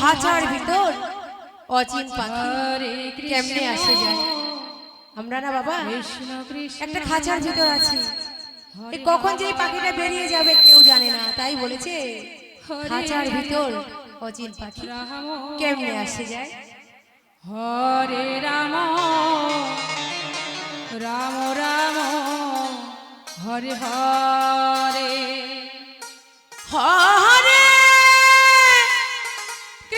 খাঁচার ভিতর অচিন পাখি। কেমনে আসে যায়? আমরা না বাবা একটা খাঁচার ভিতর আছি। কখন যে পাখিটা বেরিয়ে যাবে কেউ জানে না তাই বলেছে খাঁচার ভিতর অচিন পাখি। কেমনে আসে যায়? হরে রাম। রাম রাম। হরে হরে। হরে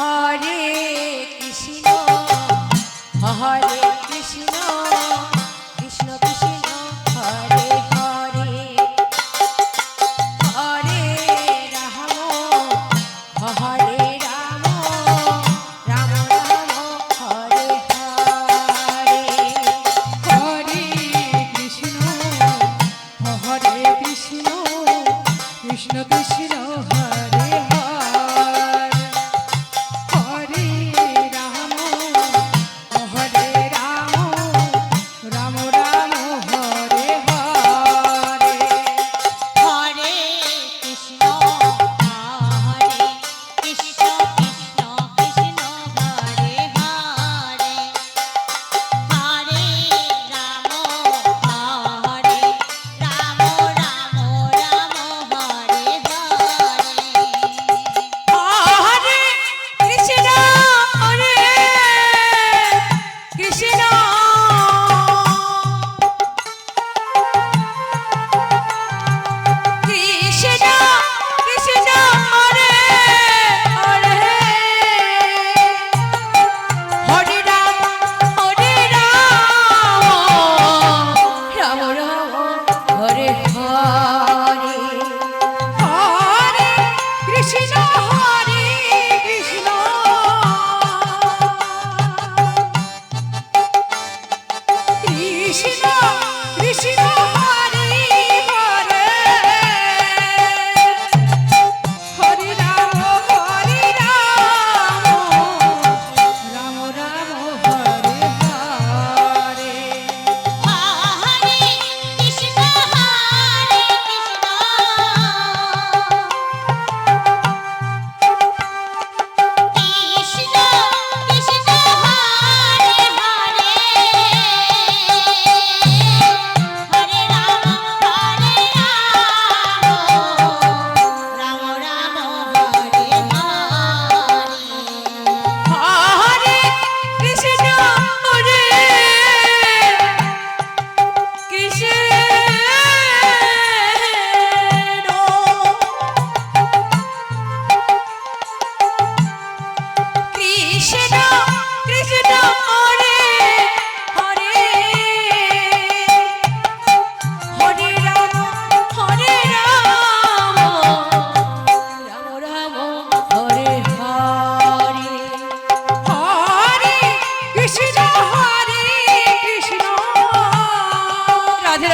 হরে কৃষ্ণ হরে কৃষ্ণ।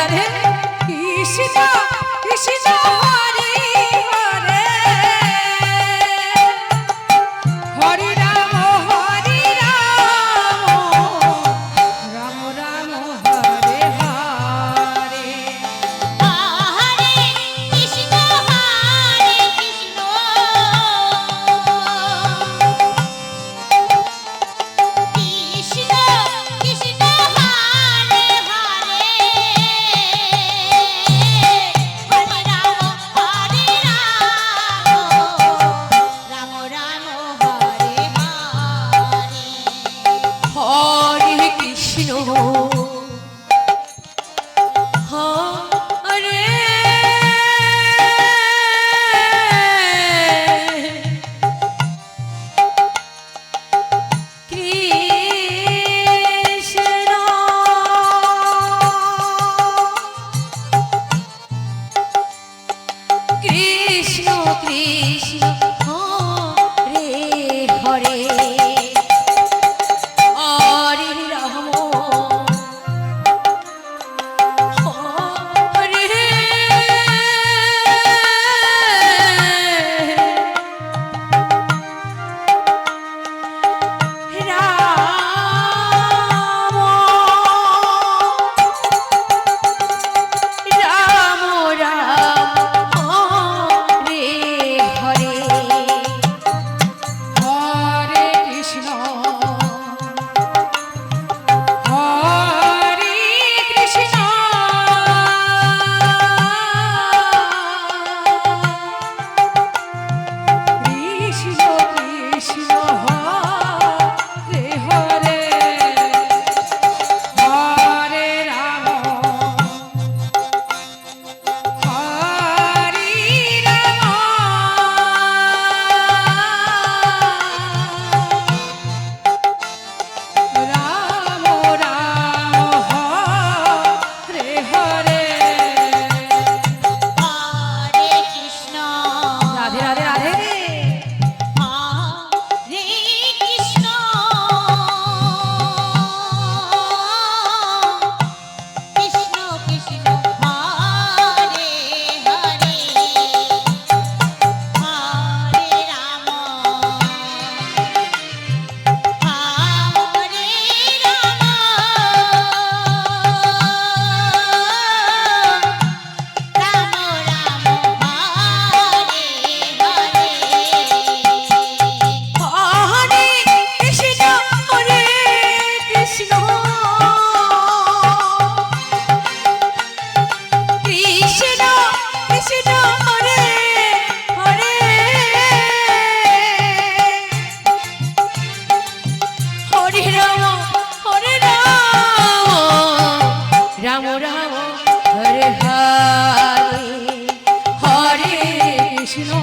Hey.